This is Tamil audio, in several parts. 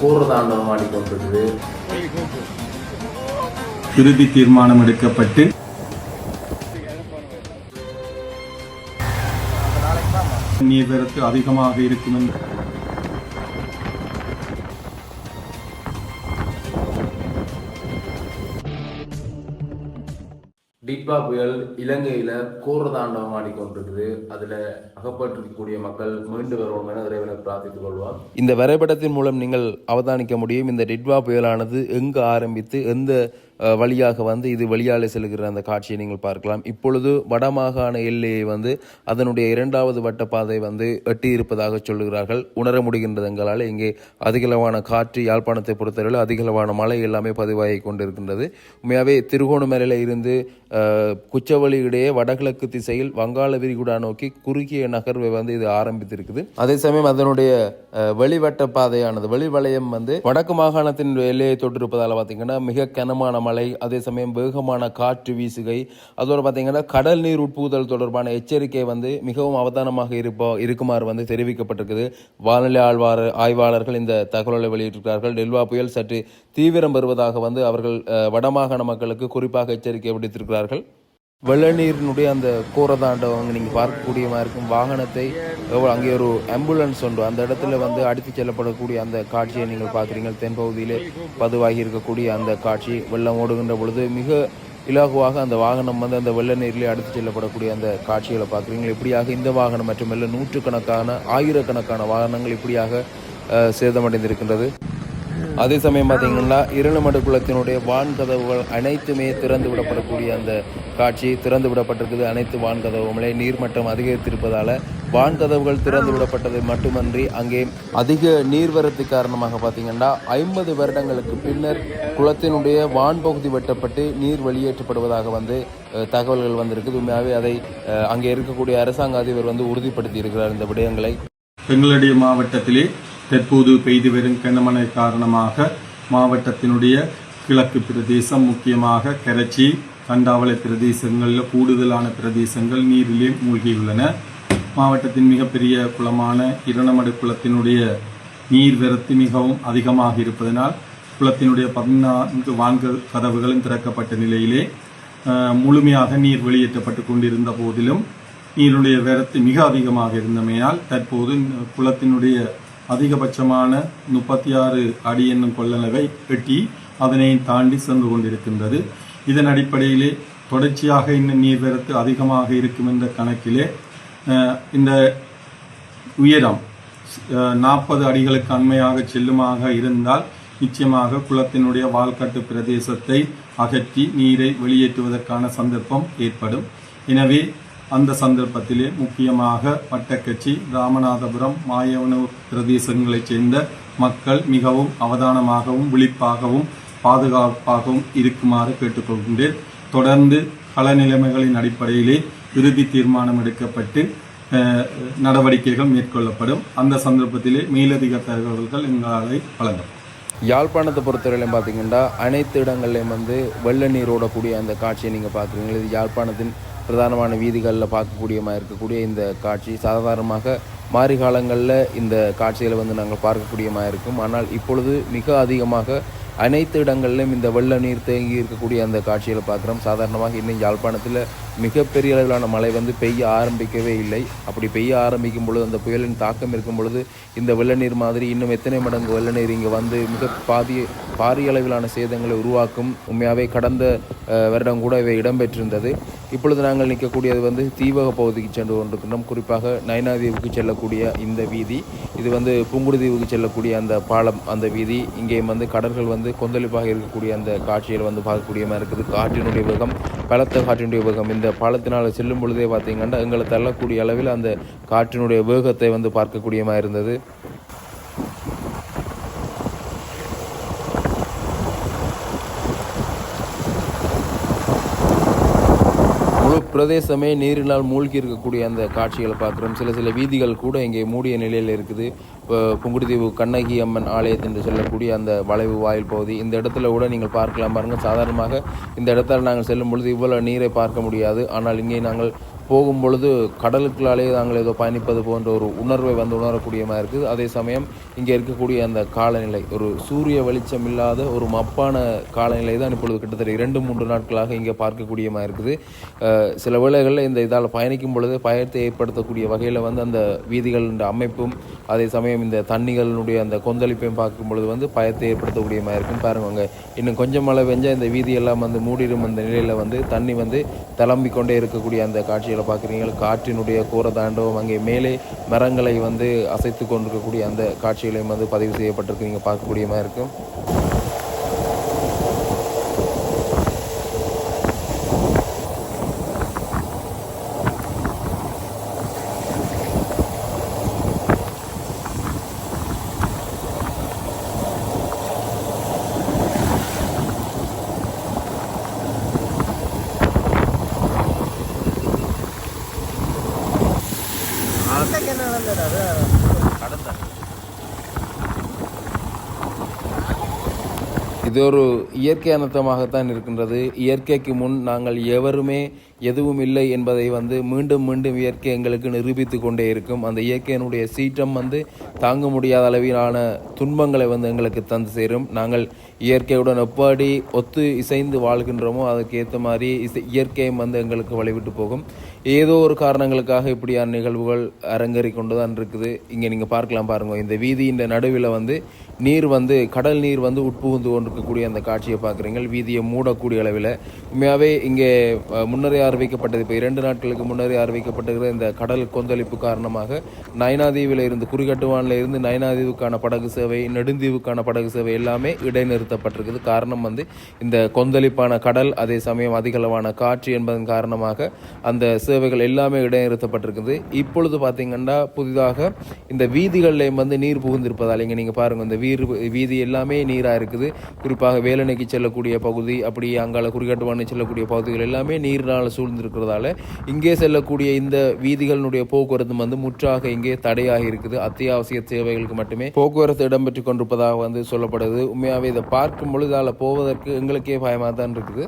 கூறுதாண்டவம் ஆடிக்கொண்டிருக்குது இறுதி தீர்மானம் எடுக்கப்பட்டு நீர்வரத்து அதிகமாக இருக்கும் என்று டிட்பா புயல் இலங்கையில கூறுதாண்டவம் ஆடிக்கொண்டிருக்குது அதுல அகப்பட்டிருக்கக்கூடிய மக்கள் மீண்டு வருவோம் என இறைவனை பிரார்த்தித்துக் கொள்வார் இந்த வரைபடத்தின் மூலம் நீங்கள் அவதானிக்க முடியும். இந்த டிட்வா புயலானது எங்கு ஆரம்பித்து எந்த வழியாக வந்து இது வெளியாலே செல்கிற அந்த காட்சியை நீங்கள் பார்க்கலாம். இப்பொழுது வடமாகாண எல்லையை வந்து அதனுடைய இரண்டாவது வட்டப்பாதை வந்து எட்டியிருப்பதாக சொல்கிறார்கள் சொல்லுகிறார்கள். உணர முடிகின்றது எங்களால். இங்கே அதிகளவான காற்று யாழ்ப்பாணத்தை பொறுத்தவரையில் அதிகளவான மழை எல்லாமே பதிவாகி கொண்டிருக்கின்றது. உண்மையாகவே திருகோணமலையில் இருந்து குச்சவழியிடையே இடையே வடகிழக்கு திசையில் வங்காள விரிகுடா நோக்கி குறுகிய நகர்வை வந்து இது ஆரம்பித்திருக்குது. அதே சமயம் அதனுடைய வெளிவட்ட பாதையானது வெளிவளையம் வந்து வடக்கு மாகாணத்தின் எல்லையை தொட்டிருப்பதால் பார்த்தீங்கன்னா மிக கனமான மழை அதே சமயம் வேகமான காற்று வீசுகை அதோடு பார்த்தீங்கன்னா கடல் நீர் உட்புகுதல் தொடர்பான எச்சரிக்கை வந்து மிகவும் அவதானமாக இருப்போ இருக்குமாறு வந்து தெரிவிக்கப்பட்டிருக்குது. வானிலை ஆழ்வார் ஆய்வாளர்கள் இந்த தகவலை வெளியிட்டிருக்கிறார்கள். டெல்வா புயல் சற்று தீவிரம் பெறுவதாக வந்து அவர்கள் வடமாகாண மக்களுக்கு குறிப்பாக எச்சரிக்கை விடுத்திருக்கிறார்கள். வெள்ளநீரினுடைய அந்த கோரதாண்டவங்க நீங்கள் பார்க்கக்கூடிய மாதிரி இருக்கும். வாகனத்தை எவ்வளோ அங்கே ஒரு ஆம்புலன்ஸ் உண்டு. அந்த இடத்துல வந்து அடித்து செல்லப்படக்கூடிய அந்த காட்சியை நீங்கள் பார்க்குறீங்க தென்பகுதியிலே பதிவாகி இருக்கக்கூடிய அந்த காட்சி வெள்ளம் ஓடுகின்ற பொழுது மிக இலகுவாக அந்த வாகனம் வந்து அந்த வெள்ள நீரிலே அடித்து செல்லப்படக்கூடிய அந்த காட்சிகளை பார்க்குறீங்களா இப்படியாக இந்த வாகனம் மட்டுமல்ல நூற்றுக்கணக்கான ஆயிரக்கணக்கான வாகனங்கள் இப்படியாக சேதமடைந்திருக்கின்றது. அதே சமயம் பார்த்தீங்கன்னா இருளமடு குளத்தினுடைய வான் கதவுகள் அனைத்துமே திறந்து விடப்படக்கூடிய அந்த காட்சி திறந்து விடப்பட்டிருக்குது. அனைத்து வான் கதவுகளே நீர்மட்டம் அதிகரித்திருப்பதால வான் கதவுகள் திறந்து விடப்பட்டது மட்டுமன்றி அங்கே அதிக நீர்வரத்து காரணமாக பார்த்தீங்கன்னா ஐம்பது வருடங்களுக்கு பின்னர் குளத்தினுடைய வான் பகுதி வெட்டப்பட்டு நீர் வெளியேற்றப்படுவதாக வந்து தகவல்கள் வந்திருக்குது. உண்மையாகவே அதை அங்கே இருக்கக்கூடிய அரசாங்க அதிபர் வந்து உறுதிப்படுத்தி இருக்கிறார் இந்த விடயங்களை. எங்களுடைய மாவட்டத்திலே தற்போது பெய்து வரும் கனமழை காரணமாக மாவட்டத்தினுடைய கிழக்கு பிரதேசம் முக்கியமாக கரச்சி தண்டாவளை பிரதேசங்களில் கூடுதலான பிரதேசங்கள் நீரிலே மூழ்கியுள்ளன. மாவட்டத்தின் மிகப்பெரிய குளமான இரணமடு குளத்தினுடைய நீர்வரத்து மிகவும் அதிகமாக இருப்பதனால் குளத்தினுடைய பதினான்கு வான்கு கதவுகளும் திறக்கப்பட்ட நிலையிலே முழுமையாக நீர் வெளியேற்றப்பட்டு கொண்டிருந்த போதிலும் நீருடைய வரத்து மிக அதிகமாக இருந்தமையால் தற்போது குளத்தினுடைய அதிகபட்சமான முப்பத்தி ஆறு அடி என்னும் கொள்ளளவை எட்டி அதனை தாண்டி சென்று கொண்டிருக்கின்றது. இதன் அடிப்படையிலே தொடர்ச்சியாக இன்னும் நீர்வரத்து அதிகமாக இருக்கும் என்ற கணக்கிலே இந்த உயரம் நாற்பது அடிகளுக்கு அண்மையாக செல்லுமாக இருந்தால் நிச்சயமாக குளத்தினுடைய வால்கட்டு பிரதேசத்தை அகற்றி நீரை வெளியேற்றுவதற்கான சந்தர்ப்பம் ஏற்படும். எனவே அந்த சந்தர்ப்பத்திலே முக்கியமாக வட்டக்கட்சி ராமநாதபுரம் மாயவனூர் பிரதேசங்களைச் சேர்ந்த மக்கள் மிகவும் அவதானமாகவும் விழிப்பாகவும் பாதுகாப்பாகவும் இருக்குமாறு கேட்டுக்கொள்கின்றேன். தொடர்ந்து கள நிலைமைகளின் அடிப்படையிலே இறுதி தீர்மானம் எடுக்கப்பட்டு நடவடிக்கைகள் மேற்கொள்ளப்படும். அந்த சந்தர்ப்பத்திலே மேலதிக தகவல்கள் எங்களை வழங்கும். யாழ்ப்பாணத்தை பொறுத்தவரையிலும் பார்த்தீங்கன்னா அனைத்து இடங்கள்லையும் வந்து வெள்ள நீர் ஓடக்கூடிய அந்த காட்சியை நீங்கள் பார்க்குறீங்களா இது யாழ்ப்பாணத்தின் பிரதானமான வீதிகளில் பார்க்கக்கூடியமாக இருக்கக்கூடிய இந்த காட்சி. சாதாரணமாக மாறி காலங்களில் இந்த காட்சிகளை வந்து நாங்கள் பார்க்கக்கூடியமாக இருக்கும். ஆனால் இப்பொழுது மிக அதிகமாக அனைத்து இடங்களிலும் இந்த வெள்ள நீர் தேங்கி இருக்கக்கூடிய அந்த காட்சிகளை பார்க்குறோம். சாதாரணமாக இன்னும் யாழ்ப்பாணத்தில் மிகப்பெரிய அளவிலான மழை வந்து பெய்ய ஆரம்பிக்கவே இல்லை. அப்படி பெய்ய ஆரம்பிக்கும் பொழுது அந்த புயலின் தாக்கம் இருக்கும் பொழுது இந்த வெள்ளநீர் மாதிரி இன்னும் எத்தனை மடங்கு வெள்ளநீர் இங்கே வந்து மிக பாதி பாரிய அளவிலான சேதங்களை உருவாக்கும் உண்மையாகவே கடந்த வருடம் கூட இவை இடம்பெற்றிருந்தது. இப்பொழுது நாங்கள் நிற்கக்கூடியது வந்து தீவக பகுதிக்கு சென்று கொண்டிருக்கின்றோம். குறிப்பாக நயனாதீவுக்கு செல்லக்கூடிய இந்த வீதி. இது வந்து புங்குடுதீவுக்கு செல்லக்கூடிய அந்த பாலம் அந்த வீதி. இங்கேயும் வந்து கடல்கள் வந்து கொந்தளிப்பாக இருக்கக்கூடிய அந்த காட்சிகள் வந்து பார்க்கக்கூடிய மாதிரி இருக்குது. காற்றினுடைய வேகம் பலத்த காற்றினுடைய வேகம். இந்த பாலத்தினால் செல்லும் பொழுதே பார்த்தீங்கன்னா எங்களை தள்ளக்கூடிய அளவில் அந்த காற்றினுடைய வேகத்தை வந்து பார்க்கக்கூடியமாக இருந்தது முழு பிரதேசமே நீரினால் மூழ்கி இருக்கக்கூடிய அந்த காட்சிகளை பார்க்குறோம். சில சில வீதிகள் கூட இங்கே மூடிய நிலையில் இருக்குது. புங்குடுதீவு கண்ணகி அம்மன் ஆலயத்தின் செல்லக்கூடிய அந்த வளைவு வாயில் பகுதி இந்த இடத்துல கூட நீங்கள் பார்க்கலாம் பாருங்கள் சாதாரணமாக இந்த இடத்துல நாங்கள் செல்லும் பொழுது இவ்வளோ நீரை பார்க்க முடியாது. ஆனால் இங்கே நாங்கள் போகும் பொழுது கடலுக்குள்ளாலே நாங்கள் ஏதோ பயணிப்பது போன்ற ஒரு உணர்வை வந்து உணரக்கூடிய மாதிரி இருக்குது. அதே சமயம் இங்கே இருக்கக்கூடிய அந்த காலநிலை ஒரு சூரிய வெளிச்சம் இல்லாத ஒரு மப்பான காலநிலை தான் இப்பொழுது கிட்டத்தட்ட இரண்டு மூன்று நாட்களாக இங்கே பார்க்கக்கூடிய மாதிரி இருக்குது. சில வேளைகளில் இந்த இதால் பயணிக்கும் பொழுது பயத்தை ஏற்படுத்தக்கூடிய வகையில் வந்து அந்த வீதிகளின் அமைப்பும் அதே சமயம் இந்த தண்ணிகளினுடைய அந்த கொந்தளிப்பையும் பார்க்கும் பொழுது வந்து பயத்தை ஏற்படுத்தக்கூடிய மாதிரி இருக்கும். பாருங்க அங்கே இன்னும் கொஞ்சம் மழை பெஞ்சால் இந்த வீதியெல்லாம் வந்து மூடிடும் அந்த நிலையில் வந்து தண்ணி வந்து தளம்பிக் கொண்டே இருக்கக்கூடிய அந்த காட்சிகள் பார்க்குறீங்க காற்றினுடைய கூர தாண்டவம் அங்கே மேலே மரங்களை வந்து அசைத்து கொண்டிருக்கக்கூடிய அந்த காட்சிகளையும் வந்து பதிவு செய்யப்பட்டிருக்கு. நீங்கள் பார்க்கக்கூடிய மாதிரி இருக்கும். இது ஒரு இயற்கை அனர்த்தமாகத்தான் இருக்கின்றது. இயற்கைக்கு முன் நாங்கள் எவருமே எதுவும் இல்லை என்பதை வந்து மீண்டும் மீண்டும் இயற்கை எங்களுக்கு நிரூபித்து கொண்டே இருக்கும். அந்த இயற்கையினுடைய சீற்றம் வந்து தாங்க முடியாத அளவிலான துன்பங்களை வந்து எங்களுக்கு தந்து சேரும். நாங்கள் இயற்கையுடன் எப்படி ஒத்து இசைந்து வாழ்கின்றோமோ அதுக்கேற்ற மாதிரி இசை இயற்கையும் வந்து எங்களுக்கு வழிவிட்டு போகும். ஏதோ ஒரு காரணங்களுக்காக இப்படியான நிகழ்வுகள் அரங்கேறி கொண்டு தான் இருக்குது. இங்கே நீங்கள் பார்க்கலாம் பாருங்கள் இந்த வீதியின் நடுவில் வந்து நீர் வந்து கடல் நீர் வந்து உட்புகுந்து கொண்டிருக்கக்கூடிய அந்த காட்சியை பார்க்குறீங்க வீதியை மூடக்கூடிய அளவில். உண்மையாகவே இங்கே முன்னரே அறிவிக்கப்பட்டது இப்போ இரண்டு நாட்களுக்கு முன்னரே அறிவிக்கப்பட்டிருக்கிற இந்த கடல் கொந்தளிப்பு காரணமாக நயனாதீவில் இருந்து குறிகட்டுவானில் இருந்து நயனாதீவுக்கான படகு சேவை நெடுந்தீவுக்கான படகு சேவை எல்லாமே இடைநிறுத்தப்பட்டிருக்குது காரணம் வந்து இந்த கொந்தளிப்பான கடல் அதே சமயம் அதிகளவான காற்று என்பதன் காரணமாக அந்த சேவைகள் எல்லாமே இடைநிறுத்தப்பட்டிருக்குது. இப்பொழுது பார்த்தீங்கன்னா புதிதாக இந்த வீதிகள்லையும் வந்து நீர் புகுந்திருப்பதால் இங்கே நீங்கள் பாருங்கள் இந்த வீர் வீதி எல்லாமே நீராக இருக்குது. குறிப்பாக வேலனைக்கு செல்லக்கூடிய பகுதி அப்படி அங்கால குறிகாட்டுவானை செல்லக்கூடிய பகுதிகள் எல்லாமே நீரினால் சூழ்ந்திருக்கிறதால இங்கே செல்லக்கூடிய இந்த வீதிகளினுடைய போக்குவரத்து வந்து முற்றாக இங்கே தடையாக இருக்குது. அத்தியாவசிய சேவைகளுக்கு மட்டுமே போக்குவரத்து இடம்பெற்று கொண்டிருப்பதாக வந்து சொல்லப்படுது. உண்மையாகவே இதை பார்க்கும் பொழுது அதில் போவதற்கு எங்களுக்கே பயமாக தான் இருக்குது.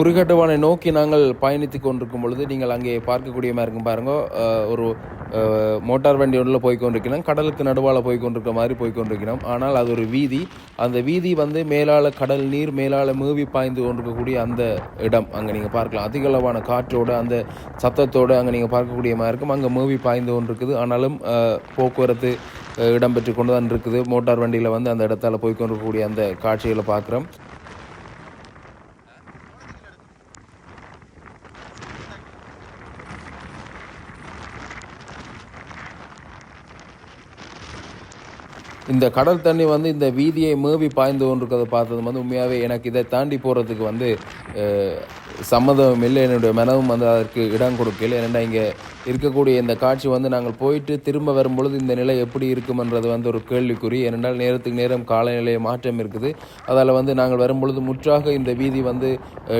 குறுகட்டுவானை நோக்கி நாங்கள் பயணித்து கொண்டிருக்கும் பொழுது நீங்கள் அங்கே பார்க்கக்கூடிய மாதிரி இருக்கும் பாருங்க. ஒரு மோட்டார் வண்டி ஒன்றில் போய் கொண்டிருக்கிறோம். கடலுக்கு நடுவால் போய் கொண்டிருக்கிற மாதிரி போய் கொண்டிருக்கிறோம். ஆனால் அது ஒரு வீதி. அந்த வீதி வந்து மேலால கடல் நீர் மேலால மூவி பாய்ந்து கொண்டிருக்கக்கூடிய அந்த இடம். அங்கே நீங்கள் பார்க்கலாம். அதிகளவான காற்றோடு அந்த சத்தத்தோடு அங்கே நீங்கள் பார்க்கக்கூடிய மாதிரி இருக்கும். அங்கே மூவி பாய்ந்து கொண்டிருக்குது. ஆனாலும் போக்குவரத்து இடம்பெற்று கொண்டு தான் இருக்குது. மோட்டார் வண்டியில் வந்து அந்த இடத்தால போய் கொண்டிருக்கக்கூடிய அந்த காட்சிகளை பார்க்குறோம். இந்த கடல் தண்ணி வந்து இந்த வீதியை மேவி பாய்ந்து கொண்டிருக்கிறத பார்த்தது வந்து உண்மையாகவே எனக்கு இதை தாண்டி போகிறதுக்கு வந்து சம்மதம் இல்லை. என்னுடைய மனதும் வந்து அதற்கு இடம் கொடுக்கல. ஏன்னா இங்கே இருக்கக்கூடிய இந்த காட்சி வந்து நாங்கள் போயிட்டு திரும்ப வரும்பொழுது இந்த நிலை எப்படி இருக்கும்ன்றது வந்து ஒரு கேள்விக்குறி. ஏனென்றால் நேரத்துக்கு நேரம் காலநிலை மாற்றம் இருக்குது. அதால் வந்து நாங்கள் வரும்பொழுது முற்றாக இந்த வீதி வந்து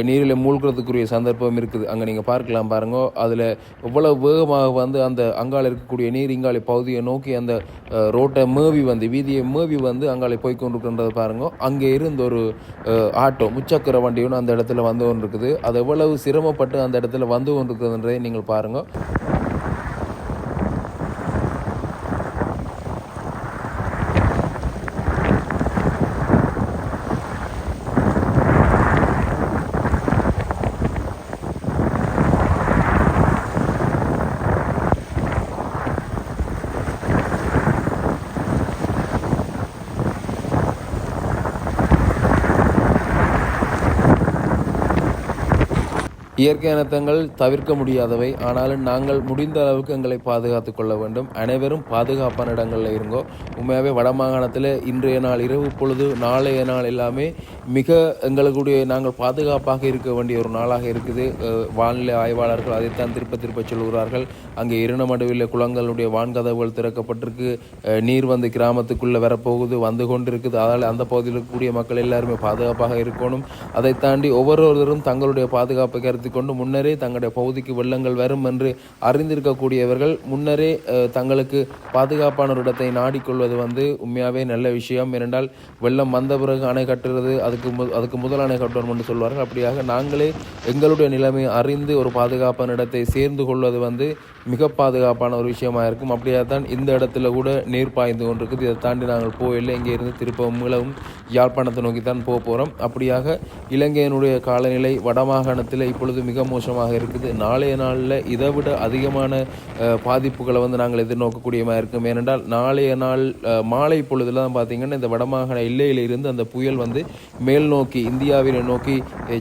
நீரில் மூழ்கிறதுக்குரிய சந்தர்ப்பம் இருக்குது. அங்கே நீங்கள் பார்க்கலாம் பாருங்க. அதில் எவ்வளவு வேகமாக வந்து அந்த அங்கால இருக்கக்கூடிய நீர் இங்காலை பகுதியை நோக்கி அந்த ரோட்டை மேவி வந்து வீதியை மேவி வந்து அங்காலை போய் கொண்டிருக்கின்றதை பாருங்க. அங்கே இருந்த ஒரு ஆட்டோ முச்சக்கர வண்டியும் அந்த இடத்துல வந்து கொண்டிருக்குது. அது எவ்வளவு சிரமப்பட்டு அந்த இடத்துல வந்து கொண்டிருக்குதுன்றதை நீங்கள் பாருங்க. இயற்கை இனத்தங்கள் தவிர்க்க முடியாதவை. ஆனாலும் நாங்கள் முடிந்த அளவுக்கு எங்களை பாதுகாத்து கொள்ள வேண்டும். அனைவரும் பாதுகாப்பான இடங்களில் இருங்கோ. உண்மையாகவே வடமாகாணத்தில் இன்றைய நாள் இரவு பொழுது நாளைய நாள் எல்லாமே மிக எங்களுடைய நாங்கள் பாதுகாப்பாக இருக்க வேண்டிய ஒரு நாளாக இருக்குது. வானிலை ஆய்வாளர்கள் அதைத்தான் திருப்ப திருப்ப சொல்கிறார்கள் அங்கே இருநமடுவில் குளங்களுடைய வான்கதவுகள் திறக்கப்பட்டிருக்கு. நீர் வந்து கிராமத்துக்குள்ளே வரப்போகுது வந்து கொண்டிருக்குது. அதால் அந்த பகுதியில் இருக்கக்கூடிய மக்கள் எல்லாருமே பாதுகாப்பாக இருக்கணும். அதை தாண்டி ஒவ்வொருவரும் தங்களுடைய பாதுகாப்பை கருத்து கொண்டு முன்னரே தங்களுடைய பகுதிக்கு வெள்ளங்கள் வரும் என்று அறிந்திருக்கக்கூடியவர்கள் முன்னரே தங்களுக்கு பாதுகாப்பான ஒரு இடத்தை நாடிக்கொள்வது வந்து உண்மையாகவே நல்ல விஷயம். ஏனென்றால் வெள்ளம் வந்த பிறகு அணை கட்டுறது அதுக்கு மு அதுக்கு முதல் அணை கட்டணும் என்று சொல்வார்கள். அப்படியாக நாங்களே எங்களுடைய நிலைமை அறிந்து ஒரு பாதுகாப்பான இடத்தை சேர்ந்து கொள்வது வந்து மிக பாதுகாப்பான ஒரு விஷயமாக இருக்கும். அப்படியே தான் இந்த இடத்துல கூட நீர் பாய்ந்து கொண்டிருக்குது. இதை தாண்டி நாங்கள் போயில்லை இங்கே இருந்து திருப்பவும் மீளவும் யாழ்ப்பாணத்தை நோக்கி தான் போக போகிறோம் அப்படியாக இலங்கையினுடைய காலநிலை வடமாகாணத்தில் இப்பொழுது மிக மோசமாக இருக்குது. நாளைய நாளில் இதை விட அதிகமான பாதிப்புகளை வந்து நாங்கள் எதிர்நோக்கக்கூடியமாக இருக்கும். ஏனென்றால் நாளைய நாள் மாலை பொழுதுல தான் இந்த வடமாகாண எல்லையில் இருந்து அந்த புயல் வந்து மேல் நோக்கி இந்தியாவினை நோக்கி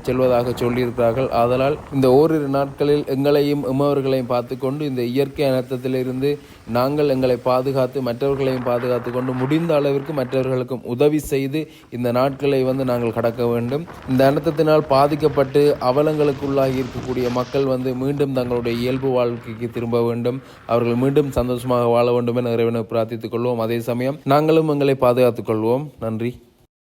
செல்வதாக சொல்லியிருக்கிறார்கள். அதனால் இந்த ஓரிரு நாட்களில் எங்களையும் எம்மவர்களையும் பார்த்துக்கொண்டு இந்த இயற்கை அனர்த்தத்திலிருந்து நாங்கள் எங்களை பாதுகாத்து மற்றவர்களையும் பாதுகாத்து கொண்டு முடிந்த அளவிற்கு மற்றவர்களுக்கும் உதவி செய்து இந்த நாட்களை வந்து நாங்கள் கடக்க வேண்டும். இந்த அனர்த்தத்தினால் பாதிக்கப்பட்டு அவலங்களுக்குள்ளாகி இருக்கக்கூடிய மக்கள் வந்து மீண்டும் தங்களுடைய இயல்பு வாழ்க்கைக்கு திரும்ப வேண்டும். அவர்கள் மீண்டும் சந்தோஷமாக வாழ வேண்டும் என இறைவனை பிரார்த்தித்துக் கொள்வோம். அதே சமயம் நாங்களும் எங்களை பாதுகாத்துக் கொள்வோம். நன்றி.